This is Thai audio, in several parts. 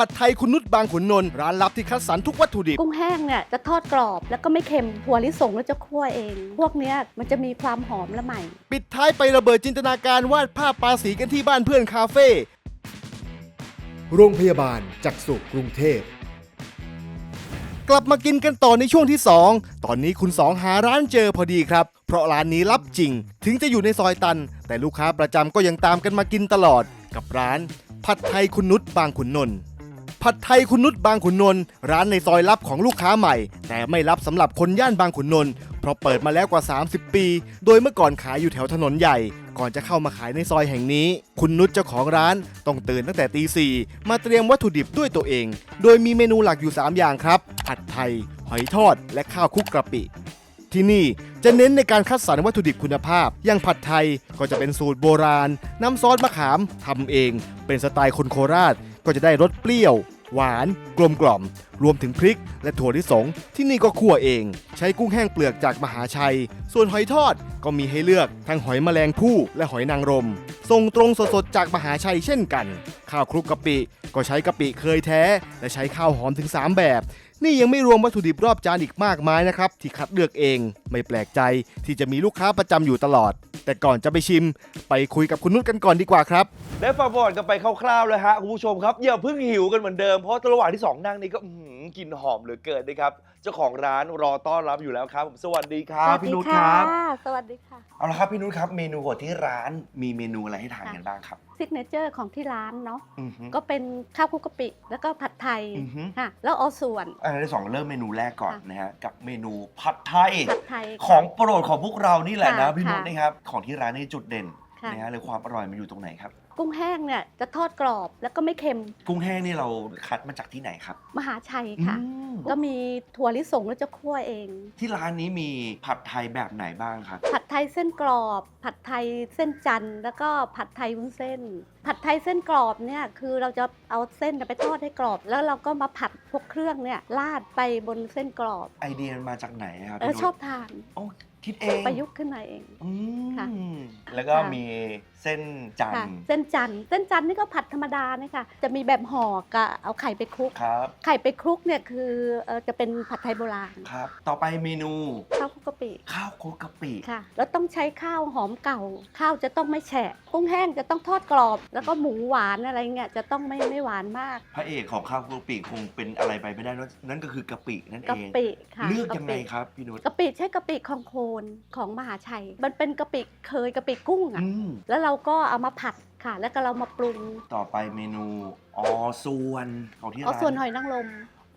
ผัดไทยคุณนุชบางขุนนนท์ร้านลับที่คัดสรรทุกวัตถุดิบ กุ้งแห้งเนี่ยจะทอดกรอบ แล้วก็ไม่เค็มถั่วลิสงแล้วจะคั่วเอง พวกเนี้ยมันจะมีความหอมและใหม่ ปิดท้ายไประเบิดจินตนาการวาดภาพปาสีกันที่บ้านเพื่อนคาเฟ่โรงพยาบาลจักษุกรุงเทพ กลับมากินกันต่อในช่วงที่ 2 ตอนนี้คุณสองหาร้านเจอพอดีครับ เพราะร้านนี้รับจริง ถึงจะอยู่ในซอยตัน แต่ลูกค้าประจำก็ยังตามกันมากินตลอด กับร้าน ผัดไทยคุณนุชบางขุนนนท์ ผัดไทยคุณนุชบางขุนนนท์ร้านในซอยลับของลูกค้าใหม่ แต่ไม่รับสำหรับคนย่านบางขุนนนท์เพราะเปิดมาแล้วกว่า 30 ปี โดยเมื่อก่อนขายอยู่แถวถนนใหญ่ ก่อนจะเข้ามาขายในซอยแห่งนี้ คุณนุชเจ้าของร้านต้องตื่นตั้งแต่ตีสี่มาเตรียมวัตถุดิบด้วยตัวเอง โดยมีเมนูหลักอยู่ 3 อย่างครับ ผัดไทย หอยทอด และข้าวคลุกกะปิ ที่นี่จะเน้นในการคัดสรรวัตถุดิบคุณภาพ อย่างผัดไทยก็จะเป็นสูตรโบราณ น้ำซอสมะขามทำเอง เป็นสไตล์คนโคราช ก็จะได้รสเปรี้ยว หวาน กลมกล่อม รวมถึงพริก และถั่วลิสง ที่นี่ก็คั่วเอง ใช้กุ้งแห้งเปลือกจากมหาชัย ส่วนหอยทอดก็มีให้เลือกทั้งหอยแมลงภู่และหอยนางรม ส่งตรงสดๆจากมหาชัยเช่นกัน ข้าวคลุกกะปิ ก็ใช้กะปิเคยแท้ และใช้ข้าวหอมถึง 3 แบบ นี่ยังไม่รวมวัตถุดิบรอบจานอีกมากมายนะครับ ที่คัดเลือกเอง ไม่แปลกใจที่จะมีลูกค้าประจำอยู่ตลอด แต่ก่อนจะไปชิม ไปคุยกับคุณนุชกันก่อนดีกว่าครับ ได้ฟังประวัติกันไปคร่าวๆเลยฮะคุณผู้ชมครับอย่าเพิ่งหิวกันเหมือนเดิมเพราะระหว่างที่สองนั่งนี่ก็อื้อหือ กลินหอมเหลือเกินนะครับ เจ้าของร้านรอต้อนรับอยู่แล้วครับผมสวัสดีครับพี่นุชครับสวัสดีค่ะ เอาละครับพี่นุชครับเมนูของที่ร้านมีเมนูอะไรให้ทานกันบ้างครับซิกเนเจอร์ของที่ร้านเนาะอือฮึ ก็เป็นข้าวคลุกกะปิ แล้วก็ผัดไทยอือฮึ ค่ะแล้วเอาส่วนอันที่สองเริ่มเมนูแรกก่อนค่ะนะฮะกับเมนูผัดไทย ผัดไทยค่ะของโปรดของพวกเรานี่แหละนะค่ะพี่นุชค่ะนะครับ ของที่ร้านนี่จุดเด่นค่ะ นะฮะเลยความอร่อยมันอยู่ตรงไหนครับ กุ้งแห้งเนี่ยจะทอดกรอบแล้วก็ไม่เค็มกุ้งแห้งนี่เราคัดมาจากที่ไหนครับมหาชัยค่ะ อืมก็มีถั่วลิสงแล้วจะคั่วเอง ที่ร้านนี้มีผัดไทยแบบไหนบ้างครับ ผัดไทยเส้นกรอบ ผัดไทยเส้นจันทร์แล้วก็ผัดไทยวุ้นเส้น ผัดไทยเส้นกรอบเนี่ยคือเราจะเอาเส้นไปทอดให้กรอบ แล้วเราก็มาผัดพวกเครื่องเนี่ยราดไปบนเส้นกรอบไอเดียมันมาจากไหนครับเออพี่นุชชอบทาน โอ้ คิดเองประยุกต์ขึ้นมาเอง อืมค่ะแล้วก็ค่ะ มีเส้นจันทค่ะร์เส้นจันทร์เส้นจันทร์นี่ก็ผัดธรรมดาเนี่ยค่ะจะมีแบบห่อกับเอาไข่ไปคลุก ครับไข่ไปคลุกเนี่ยคือเอ่อจะเป็นผัดไทยโบราณครับ ต่อไปเมนูข้าวคลุกกะปิข้าวคลุกกะปิค่ะ แล้วต้องใช้ข้าวหอมเก่า ข้าวจะต้องไม่แฉะกุ้งแห้งจะต้องทอดกรอบ แล้วก็หมูหวานอะไรเงี้ยจะต้องไม่ไม่หวานมาก พระเอกของข้าวคลุกกะปิคงเป็นอะไรไปไม่ได้นอกนั่นก็คือกะปินั่นกะเองปิค่ะเลือกยังไงะปิครับพี่นุชกะปิใช้กะปิคองโคนของมหาชัย มันเป็นกะปิเคยกะปิกุ้งอะอืมแล้วเราก็เอามาผัดค่ะ แล้วก็เรามาปรุงต่อไปเมนูอ๋อส่วนของที่เอาร้านส่วนหอยนางรม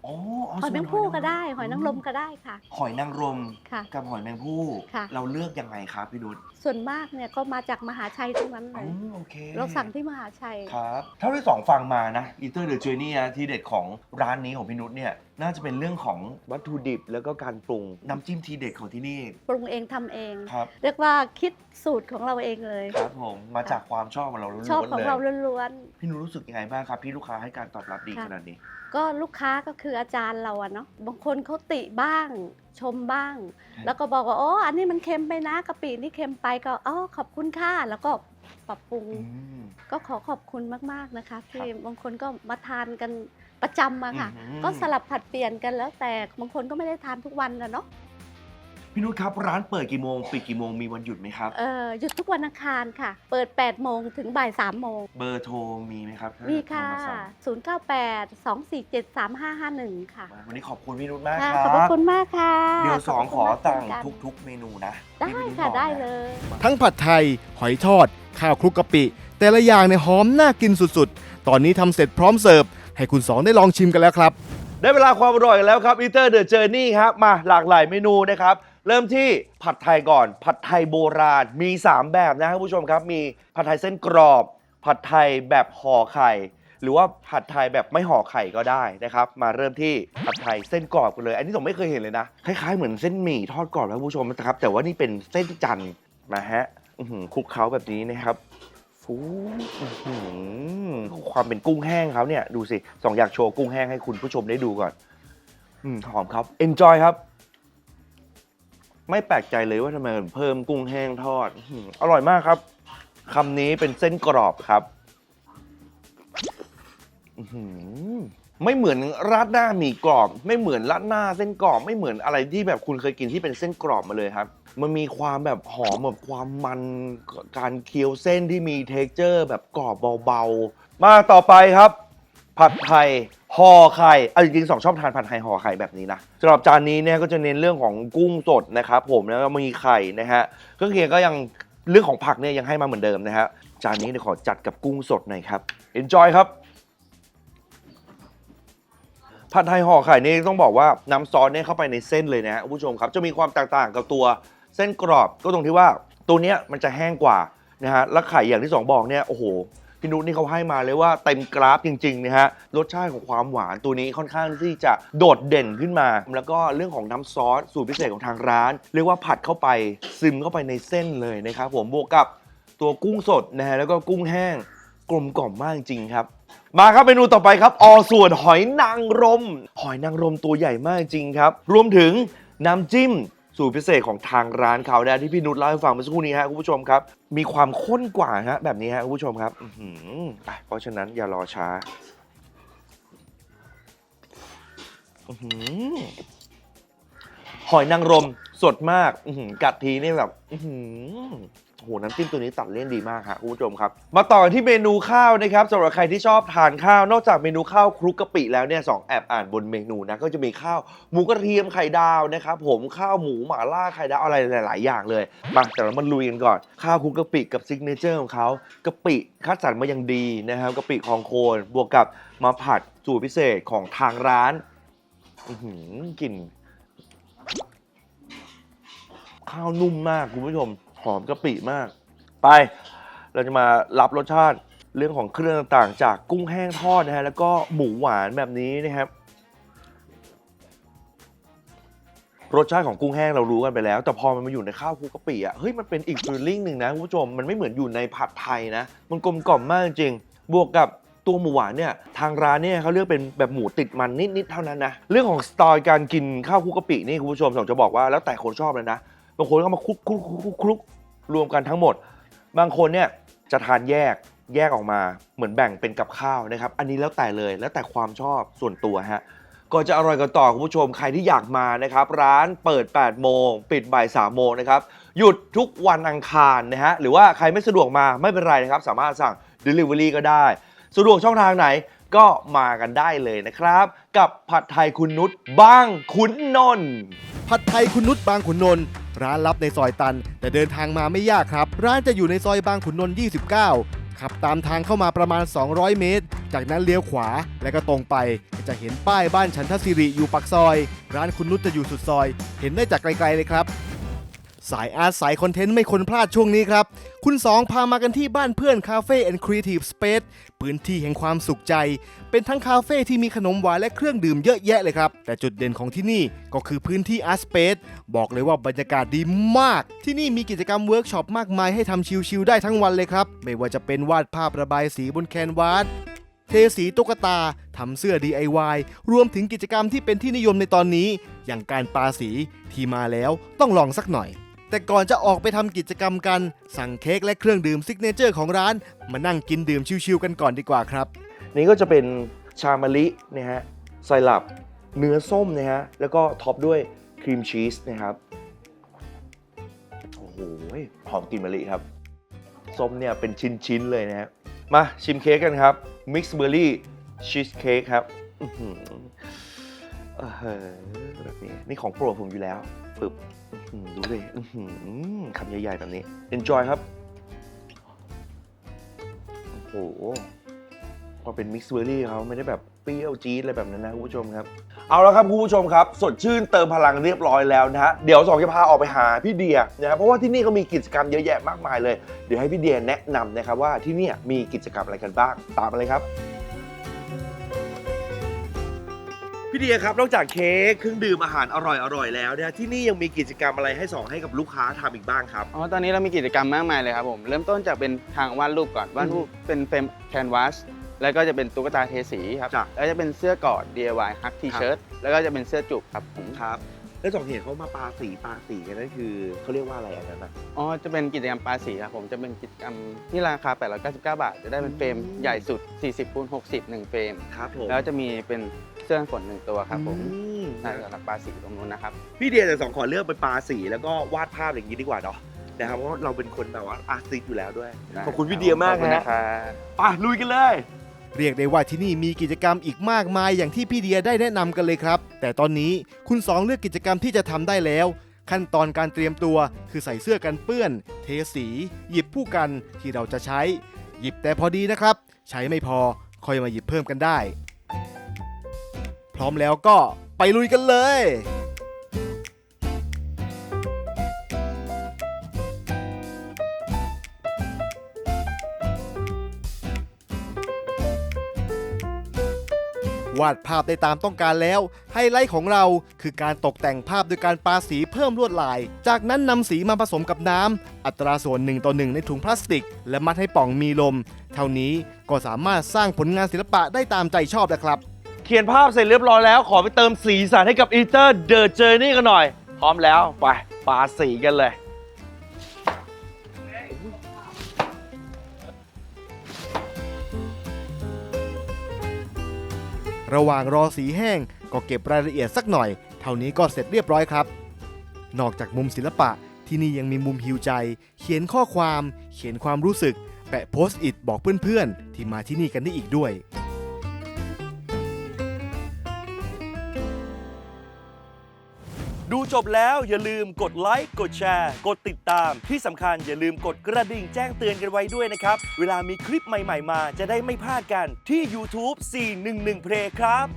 อ๋อหอยแมงผู้ก็ได้ หอยนางรมก็ได้ค่ะ หอยนางรมค่ะ กับหอยแมงผู้ ค่ะ เราเลือกยังไงครับพี่นุชส่วนมากเนี่ยก็มาจากมหาชัยทั้งนั้นเลอ๋อยโอเคเราสั่งที่มหาชัย ครับเท่าที่สองฟังมานะอีเตอร์เดอะเจอร์นี่ที่เด็ดของร้านนี้ของพี่นุชเนี่ยน่าจะเป็นเรื่องของวัตถุดิบแล้วก็การปรุงน้ำจิ้มทีเด็ดของที่นี่ ปรุงเองทำเอง ครับ เรียกว่าคิดสูตรของเราเองเลย ครับผมมาจากความชอบของเราล้วนๆชอบของเลยเราล้วนพี่นุชรู้สึกยังไงบ้างครับ ที่ลูกค้าให้การตอบรับดีค่ะขนาดนี้ ๆ ก็ลูกค้าก็คืออาจารย์เราอะเนาะบางคนเขาติบ้าง ชมบ้างครับแล้วก็บอกว่าอ๋ออันนี้มันเค็มไปนะกะปินี่เค็มไปก็อ๋อขอบคุณค่ะแล้วก็ปรับปรุง อืม ก็ขอขอบคุณมาก ๆ นะคะที่บางคนก็มาทานกัน ประจำอะค่ะ อืม ก็สลับผัดเปลี่ยนกันแล้วแต่บางคนก็ไม่ได้ทานทุกวันนะเนาะพี่นุชครับ ร้านเปิดกี่โมงปิดกี่โมงมีวันหยุดไหมครับ เออหยุดทุกวันอังคารค่ะ เปิด 8 โมงถึงบ่าย 3 โมง เบอร์โทรมีไหมครับถ้ามีโทรค่ะมาสั่ง098 247 3551 ค่ะวันนี้ขอบคุณพี่นุชมากค่ะครัขอบพระคุณมากค่ะเดี๋ยวสองขอขบพระคุณมากสั่งเช่นกันทุกๆ เมนูนะได้ที่พี่นุชค่ะ บอกได้นะ เลย ทั้งผัดไทย หอยทอด ข้าวคลุกกะปิ แต่ละอย่างเนี่ยหอมน่ากินสุดๆ ตอนนี้ทำเสร็จพร้อมเสิร์ฟ ให้คุณสองได้ลองชิมกันแล้วครับ ได้เวลาความอร่อยกันแล้วครับอีเตอร์เดอะเจอร์นี่ครับ มาหลากหลายเมนูนะครับ เริ่มที่ผัดไทยก่อน ผัดไทยโบราณมี 3 แบบนะครับผู้ชมครับ มีผัดไทยเส้นกรอบ ผัดไทยแบบห่อไข่ หรือว่าผัดไทยแบบไม่ห่อไข่ก็ได้นะครับ มาเริ่มที่ผัดไทยเส้นกรอบกันเลย อันนี้ผมไม่เคยเห็นเลยนะ คล้ายๆเหมือนเส้นหมี่ทอดกรอบนะผู้ชมนะครับ แต่ว่านี่เป็นเส้นจันทร์นะฮะอื้อหือคลุกเคล้าแบบนี้นะครับ ฟูอื้อหือความเป็นกุ้งแห้งเขาเนี่ย ดูสิสองอยากโชว์กุ้งแห้งให้คุณผู้ชมได้ดูก่อน อืมหอมครับ enjoy ครับ ไม่แปลกใจเลยว่าทำไมเพิ่มกุ้งแห้งทอดอื้อหืออร่อยมากครับคำนี้เป็นเส้นกรอบครับอื้อหือไม่เหมือนราดหน้าหมี่กรอบ ไม่เหมือนราดหน้าเส้นกรอบ ไม่เหมือนอะไรที่แบบคุณเคยกินที่เป็นเส้นกรอบมาเลยครับ มันมีความแบบหอมแบบความมันการเคี้ยวเส้นที่มีเท็กเจอร์แบบกรอบเบาๆ มาต่อไปครับ ผัดไทยห่อไข่เอาจริงๆสองชอบทานผัดไทยห่อไข่แบบนี้นะสำหรับจานนี้เนี่ยก็จะเน้นเรื่องของกุ้งสดนะครับผมแล้วก็มีไข่นะฮะเครื่องเคียงก็ยังเรื่องของผักเนี่ยยังให้มาเหมือนเดิมนะฮะจานนี้เดี๋ยวขอจัดกับกุ้งสดหน่อยครับ enjoy ครับผัดไทยห่อไข่นี่ต้องบอกว่าน้ำซอสเนี่ยเข้าไปในเส้นเลยนะฮะคุณผู้ชมครับ จะมีความแตกต่างกับตัว เส้นกรอบก็ตรงที่ว่าตัวเนี้ยมันจะแห้งกว่านะฮะแล้วไข่อย่างที่สองบอกเนี่ยโอ้โหพี่นุชนี่เขาให้มาเลยว่าเต็มกราฟจริงๆนะฮะรสชาติของความหวานตัวนี้ค่อนข้างที่จะโดดเด่นขึ้นมา แล้วก็เรื่องของน้ำซอสสูตรพิเศษของทางร้าน เรียกว่าผัดเข้าไปซึมเข้าไปในเส้นเลยนะครับผมบวกกับตัวกุ้งสดนะฮะแล้วก็กุ้งแห้งกลมกล่อมมากจริงครับ มาครับเมนูต่อไปครับอส่วนหอยนางรม หอยนางรมตัวใหญ่มากจริงครับ รวมถึงน้ำจิ้ม สูตรพิเศษของทางร้านเขานะที่พี่นุชเล่าให้ฟังเมื่อสักครู่นี้ฮะคุณผู้ชมครับ มีความข้นกว่าฮะแบบนี้ฮะคุณผู้ชมครับอื้อหือไปเพราะฉะนั้นอย่ารอช้าอื้อหือหอยนางรมสดมาก อื้อหือกัดทีนี่แบบ อื้อหือ โอ้โหน้ำจิ้มตัวนี้ตัดเลี่ยนดีมากครับคุณผู้ชมครับ มาต่อกันที่เมนูข้าวนะครับสำหรับใครที่ชอบทานข้าวนอกจากเมนูข้าวคลุกกะปิแล้วเนี่ยสองแอบอ่านบนเมนูนะก็จะมีข้าวหมูกระเทียมไข่ดาวนะครับผมข้าวหมูหม่าล่าไข่ดาวอะไรหลาย ๆ อย่างเลยมาแต่เรามาลุยกันก่อน ข้าวคลุกกะปิกับซิกเนเจอร์ของเขากะปิคัดสรรมาอย่างดีนะครับกะปิคองโคนบวกกับมาผัดสูตรพิเศษของทางร้านอื้อหือกลิ่นข้าวนุ่มมากคุณผู้ชม หอมกะปิมาก ไป เราจะมารับรสชาติเรื่องของเครื่องต่างๆ จากกุ้งแห้งทอดนะฮะแล้วก็หมูหวานแบบนี้นะครับ รสชาติของกุ้งแห้งเรารู้กันไปแล้ว แต่พอมันมาอยู่ในข้าวคลุกกะปิอะเฮ้ยมันเป็นอีกฟีลลิ่งหนึ่งนะคุณผู้ชมมันไม่เหมือนอยู่ในผัดไทยนะ มันกลมกล่อมมากจริงบวกกับตัวหมูหวานเนี่ยทางร้านเนี่ยเขาเลือกเป็นแบบหมูติดมันนิดๆเท่านั้นนะเรื่องของสไตล์การกินข้าวคลุกกะปินี่คุณผู้ชมผมจะบอกว่าแล้วแต่คนชอบเลยนะ บางคนก็มาคลุกคลุกคลุกคลุกคุกรวมกันทั้งหมด บางคนเนี่ยจะทานแยกแยกออกมาเหมือนแบ่งเป็นกับข้าวนะครับ อันนี้แล้วแต่เลยแล้วแต่ความชอบส่วนตัวฮะก่อนจะอร่อยกันต่อคุณผู้ชมใครที่อยากมานะครับ ร้านเปิด 8 โมง ปิดบ่าย 3 โมงนะครับ หยุดทุกวันอังคารนะฮะหรือว่าใครไม่สะดวกมาไม่เป็นไรนะครับ สามารถสั่ง Delivery ก็ได้ สะดวกช่องทางไหนก็มากันได้เลยนะครับ กับผัดไทยคุณนุชบางขุนนนท์ผัดไทยคุณนุชบางขุนนนท์ร้านลับในซอยตัน แต่เดินทางมาไม่ยากครับ ร้านจะอยู่ในซอยบางขุนนนท์ 29 ขับตามทางเข้ามาประมาณ 200 เมตร จากนั้นเลี้ยวขวาแล้วก็ตรงไป จะเห็นป้ายบ้านฉันทศิริอยู่ปักซอย ร้านคุณนุชจะอยู่สุดซอย เห็นได้จากไกลๆเลยครับ สายอาร์ตสายคอนเทนต์ไม่ควรพลาดช่วงนี้ครับ คุณสองพามากันที่บ้านเพื่อนคาเฟ่แอนด์ครีเอทีฟสเปซพื้นที่แห่งความสุขใจ เป็นทั้งคาเฟ่ที่มีขนมหวานและเครื่องดื่มเยอะแยะเลยครับ แต่จุดเด่นของที่นี่ก็คือพื้นที่อาร์ตสเปซบอกเลยว่าบรรยากาศดีมาก ที่นี่มีกิจกรรมเวิร์กช็อปมากมายให้ทำชิลๆได้ทั้งวันเลยครับ ไม่ว่าจะเป็นวาดภาพระบายสีบนแคนวาสเทสีตุ๊กตาทำเสื้อ DIY รวมถึงกิจกรรมที่เป็นที่นิยมในตอนนี้ อย่างการปาสีที่มาแล้วต้องลองสักหน่อย แต่ก่อนจะออกไปทำกิจกรรมกัน สั่งเค้กและเครื่องดื่มซิกเนเจอร์ของร้าน มานั่งกินดื่มชิวๆกันก่อนดีกว่าครับ นี่ก็จะเป็นชามะลินะฮะไซรัปเนื้อส้มนะฮะ แล้วก็ท็อปด้วยครีมชีสนะครับ โอ้โหหอมกลิ่นมะลิครับ ส้มเนี่ยเป็นชิ้นๆเลยนะฮะ มาชิมเค้กกันครับมิกซ์เบอร์รี่ชีสเค้กครับอือหือแบบนี้นี่ของโปรดผมอยู่แล้วปึ๊บ อื้อหือดูเลยอื้อหือคำใหญ่ๆแบบนี้ enjoy ครับ โอ้โหพอเป็นมิกซ์เบอร์รี่เขาไม่ได้แบบเปรี้ยวจี๊ดอะไรแบบนั้นนะคุณผู้ชมครับ เอาละครับคุณผู้ชมครับ สดชื่นเติมพลังเรียบร้อยแล้วนะฮะ เดี๋ยวสองจะพาออกไปหาพี่เดียนะฮะเพราะว่าที่นี่ก็มีกิจกรรมเยอะแยะมากมายเลย เดี๋ยวให้พี่เดียแนะนำนะครับว่าที่เนี่ยมีกิจกรรมอะไรกันบ้าง ตามมาเลยครับ พี่เดียครับ นอกจากเค้กเครื่องดื่มอาหารอร่อยๆแล้วเนี่ยที่นี่ยังมีกิจกรรมอะไรให้สอนให้กับลูกค้าทำอีกบ้างครับ อ๋อ ตอนนี้เรามีกิจกรรมมากมายเลยครับผม เริ่มต้นจากเป็นทางวาดรูปก่อน วาดรูปเป็นเฟรมแคนวาส แล้วก็จะเป็นตุ๊กตาเทสีครับ จ้ะแล้วจะเป็นเสื้อกอด DIY ฮักทีเชิร์ตแล้วก็จะเป็นเสื้อจุกครับผม ครับ แล้วสองเห็นเขามาปาสีปาสีกันนั่นคือเขาเรียกว่าอะไรอันนั้นนะอ๋อ จะเป็นกิจกรรมปาสีครับผมจะเป็นกิจกรรมที่ราคา 899 บาท จะได้เป็นเฟรมใหญ่สุด 40คูณ60หนึ่งเฟรม ครับผมแล้วจะมีเป็นเสื้อกันฝนหนึ่งตัวครับผมอืมน่าจะรับปาสีตรงนู้นนะครับ พี่เดียแต่สองขอเลือกไปปาสีแล้วก็วาดภาพอย่างนี้ดีกว่าเนาะนะครับเพราะว่าเราเป็นคนแบบว่าอาร์ติสต์อยู่แล้วด้วย ขอบคุณพี่เดียมากขอบคุณนะนะครับไปลุยกันเลย เรียกได้ว่าที่นี่มีกิจกรรมอีกมากมายอย่างที่พี่เดียได้แนะนำกันเลยครับ แต่ตอนนี้คุณสองเลือกกิจกรรมที่จะทำได้แล้ว ขั้นตอนการเตรียมตัวคือใส่เสื้อกันเปื้อน เทสี หยิบผู้กันที่เราจะใช้ หยิบแต่พอดีนะครับ ใช้ไม่พอค่อยมาหยิบเพิ่มกันได้ พร้อมแล้วก็ไปลุยกันเลย วาดภาพได้ตามต้องการแล้ว ไฮไลท์ของเราคือการตกแต่งภาพโดยการปาสีเพิ่มลวดลาย จากนั้นนำสีมาผสมกับน้ำ อัตราส่วน1ต่อ1ในถุงพลาสติก และมัดให้ป่องมีลม เท่านี้ก็สามารถสร้างผลงานศิลปะได้ตามใจชอบแล้วครับ เขียนภาพเสร็จเรียบร้อยแล้ว ขอไปเติมสีสันให้กับอีเตอร์เดอะเจอร์นี่กันหน่อย พร้อมแล้วไปปาสีกันเลย ระหว่างรอสีแห้ง ก็เก็บรายละเอียดสักหน่อย เท่านี้ก็เสร็จเรียบร้อยครับ นอกจากมุมศิลปะที่นี่ยังมีมุมฮิวใจ เขียนข้อความ เขียนความรู้สึก แปะโพสต์อิทบอกเพื่อนๆ ที่มาที่นี่กันได้อีกด้วย ดูจบแล้วอย่าลืมกดไลค์ กดแชร์ กดติดตาม ที่สำคัญอย่าลืมกดกระดิ่งแจ้งเตือนกันไว้ด้วยนะครับ เวลามีคลิปใหม่ๆมา จะได้ไม่พลาดกันที่ YouTube 411 Play ครับ